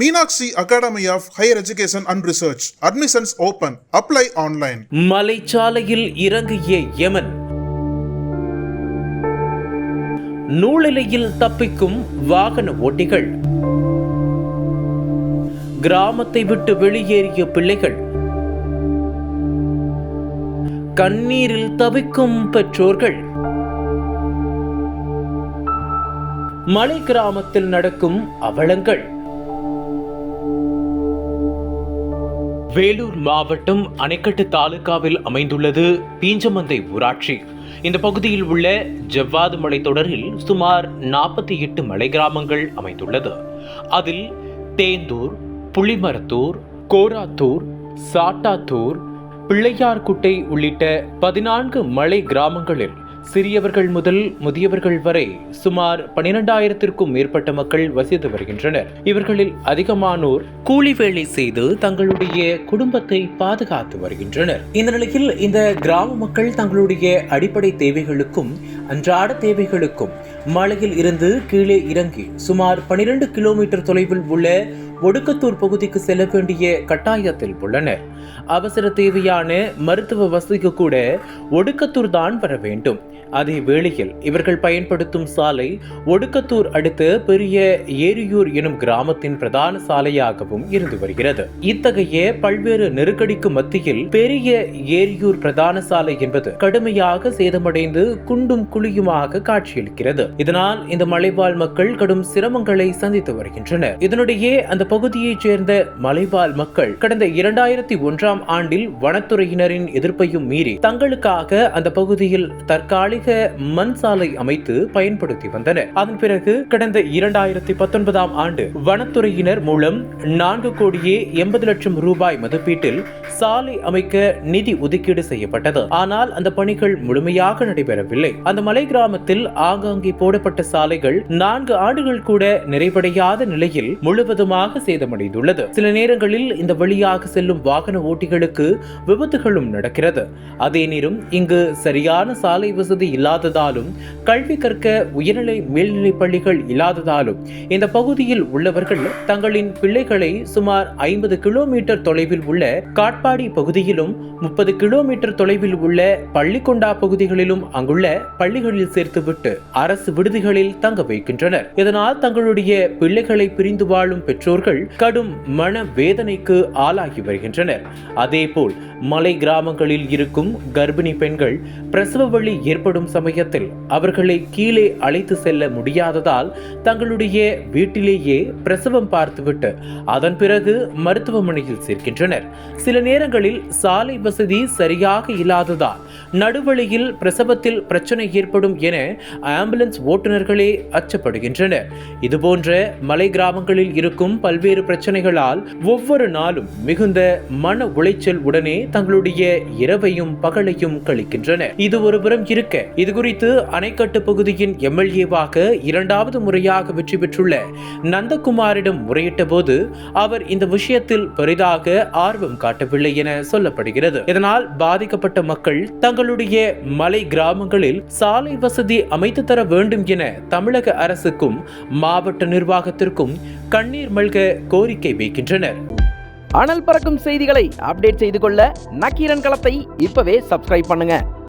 Meenakshi academy of higher education and research. Admissions open apply online மலைச்சாலையில் இறங்கிய யமன். நூலிலையில் தப்பிக்கும் வாகன ஓட்டிகள். கிராமத்தை விட்டு வெளியேறிய பிள்ளைகள். கண்ணீரில் தவிக்கும் பெற்றோர்கள். மலை கிராமத்தில் நடக்கும் அவலங்கள். வேலூர் மாவட்டம் அணைக்கட்டு தாலுகாவில் அமைந்துள்ளது பீஞ்சமந்தை ஊராட்சி. இந்த பகுதியில் உள்ள ஜவ்வாது மலைத்தொடரில் சுமார் நாற்பத்தி எட்டு மலை கிராமங்கள் அமைந்துள்ளது. அதில் தேந்தூர் புளிமரத்தூர் கோராத்தூர் சாட்டாத்தூர் பிள்ளையார்குட்டை உள்ளிட்ட பதினான்கு மலை கிராமங்களில் சிறியவர்கள் முதல் முதியவர்கள் வரை சுமார் பனிரெண்டாயிரத்திற்கும் மேற்பட்ட மக்கள் வசித்து வருகின்றனர். இவர்களில் அதிகமானோர் கூலி வேலை செய்து தங்களுடைய குடும்பத்தை பாதுகாத்து வருகின்றனர். இந்த நிலையில் இந்த கிராம மக்கள் தங்களுடைய அடிப்படை தேவைகளுக்கும் அன்றாட தேவைகளுக்கும் மலையில் இருந்து கீழே இறங்கி சுமார் பனிரெண்டு கிலோமீட்டர் தொலைவில் உள்ள ஒடுக்கத்தூர் பகுதிக்கு செல்ல வேண்டிய கட்டாயத்தில் உள்ளனர். அவசர தேவையான மருத்துவ வசதிக்கு கூட ஒடுக்கத்தூர் தான் வர வேண்டும். அதே வேளையில் இவர்கள் பயன்படுத்தும் சாலை ஒடுக்கத்தூர் அடுத்த பெரிய ஏரியூர் எனும் கிராமத்தின் பிரதான சாலையாகவும் இருந்து வருகிறது. இத்தகைய பல்வேறு நெருக்கடிக்கு மத்தியில் பெரிய ஏரியூர் பிரதான சாலை என்பது கடுமையாக சேதமடைந்து குண்டும் குழியுமாக காட்சியளிக்கிறது. இதனால் இந்த மலைவாழ் மக்கள் கடும் சிரமங்களை சந்தித்து வருகின்றனர். இதனிடையே அந்த பகுதியைச் சேர்ந்த மலைவாழ் மக்கள் கடந்த இரண்டாயிரத்தி ஒன்றாம் ஆண்டில் வனத்துறையினரின் எதிர்ப்பையும் மீறி தங்களுக்காக அந்த பகுதியில் தற்காலிக மண் சாலை அமைத்து பயன்படுத்தி வந்தனர். அதன் பிறகு கடந்த இரண்டாயிரத்தி பத்தொன்பதாம் ஆண்டு வனத்துறையினர் மூலம் நான்கு கோடியே எண்பது லட்சம் ரூபாய் மதிப்பீட்டில் சாலை அமைக்க நிதி ஒதுக்கீடு செய்யப்பட்டது. ஆனால் அந்த பணிகள் முழுமையாக நடைபெறவில்லை. அந்த மலை கிராமத்தில் ஆங்காங்கே போடப்பட்ட சாலைகள் நான்கு ஆண்டுகள் கூட நிறைவடையாத நிலையில் முழுவதுமாக சேதமடைந்துள்ளது. சில நேரங்களில் இந்த வழியாக செல்லும் வாகன ஓட்டிகளுக்கு விபத்துகளும் நடக்கிறது. அதே நேரம் இங்கு சரியான சாலை வசதி இல்லாததாலும் கல்வி கற்க உயர்நிலை மேல்நிலை பள்ளிகள் இல்லாததாலும் இந்த பகுதியில் உள்ளவர்கள் தங்களின் பிள்ளைகளை சுமார் ஐம்பது கிலோமீட்டர் தொலைவில் உள்ள காட்பாடி பகுதியிலும் முப்பது கிலோமீட்டர் தொலைவில் உள்ள பள்ளிக்கொண்டா பகுதிகளிலும் அங்குள்ள பள்ளி பள்ளிகளில் சேர்த்துவிட்டு அரசு விடுதிகளில் தங்க வைக்கின்றனர். இதனால் தங்களுடைய பிள்ளைகளை பிரிந்து வாழும் பெற்றோர்கள் கடும் மன வேதனைக்கு ஆளாகி வருகின்றனர். அதேபோல் மலை கிராமங்களில் இருக்கும் கர்ப்பிணி பெண்கள் பிரசவ வழி ஏற்படும் சமயத்தில் அவர்களை கீழே அழைத்து செல்ல முடியாததால் தங்களுடைய வீட்டிலேயே பிரசவம் பார்த்துவிட்டு அதன் பிறகு மருத்துவமனையில் சேர்க்கின்றனர். சில நேரங்களில் சாலை வசதி சரியாக இல்லாததால் நடுவழியில் பிரசவத்தில் பிரச்சனை ஏற்படும் என ஆம்புலன்ஸ் ஓட்டுநர்களே அச்சப்படுகின்றனர். இதுபோன்ற மலை கிராமங்களில் இருக்கும் பல்வேறு பிரச்சனைகளால் ஒவ்வொரு நாளும் மிகுந்த மன உளைச்சல் உடனே தங்களுடைய இரவையும் பகலையும் கழிக்கின்றனர் இது ஒருபுறம் இருக்க இது குறித்து அணைக்கட்டு பகுதியின் எம்எல்ஏவாக இரண்டாவது முறையாக வெற்றி பெற்றுள்ள நந்தகுமாரிடம் முறையிட்ட போது அவர் இந்த விஷயத்தில் பெரிதாக ஆர்வம் காட்டவில்லை என சொல்லப்படுகிறது. இதனால் பாதிக்கப்பட்ட மக்கள் தங்களுடைய மலை கிராமங்களில் சா சாலை வசதி அமைத்து தர வேண்டும் என தமிழக அரசுக்கும் மாவட்ட நிர்வாகத்திற்கும் கண்ணீர் மல்க கோரிக்கை வைக்கின்றனர். அனல் பறக்கும் செய்திகளை அப்டேட் செய்து கொள்ள நக்கீரன் களத்தை இப்பவே சப்ஸ்கிரைப் பண்ணுங்க.